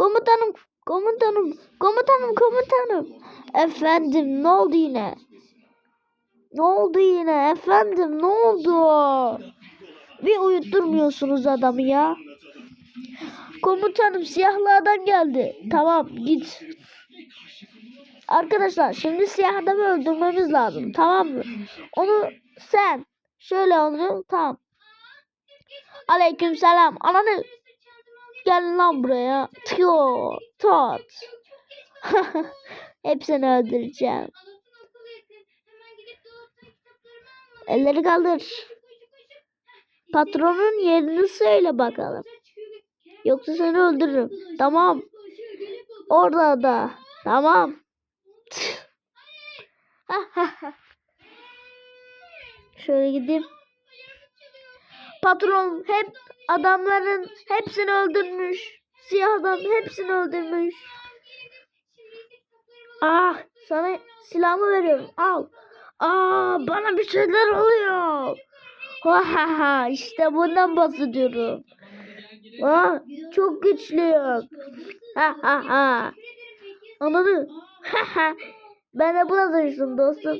Komutanım, komutanım, komutanım, komutanım. Efendim ne oldu yine? Ne oldu yine efendim ne oldu? Bir uyutturmuyorsunuz adamı ya. Komutanım siyahlı adam geldi. Tamam git. Arkadaşlar şimdi siyah adamı öldürmemiz lazım. Tamam mı? Onu sen şöyle onu tamam. Aleyküm selam. Ananı gel lan buraya. Tio, tot. Hepsini öldüreceğim. Elleri kaldır. Patronun yerini söyle bakalım. Yoksa seni öldürürüm. Tamam. Orada da. Tamam. Şöyle gideyim. Patron hep adamların hepsini öldürmüş. Siyah adam hepsini öldürmüş. Ah sana silahımı veriyorum. Al. Aa bana bir şeyler oluyor. Ha ha ha işte bundan bahsediyorum. Ah çok güçlüyüm. Ha ha ha. Anladın? Ha ha. Ben de buna dönüştüm dostum.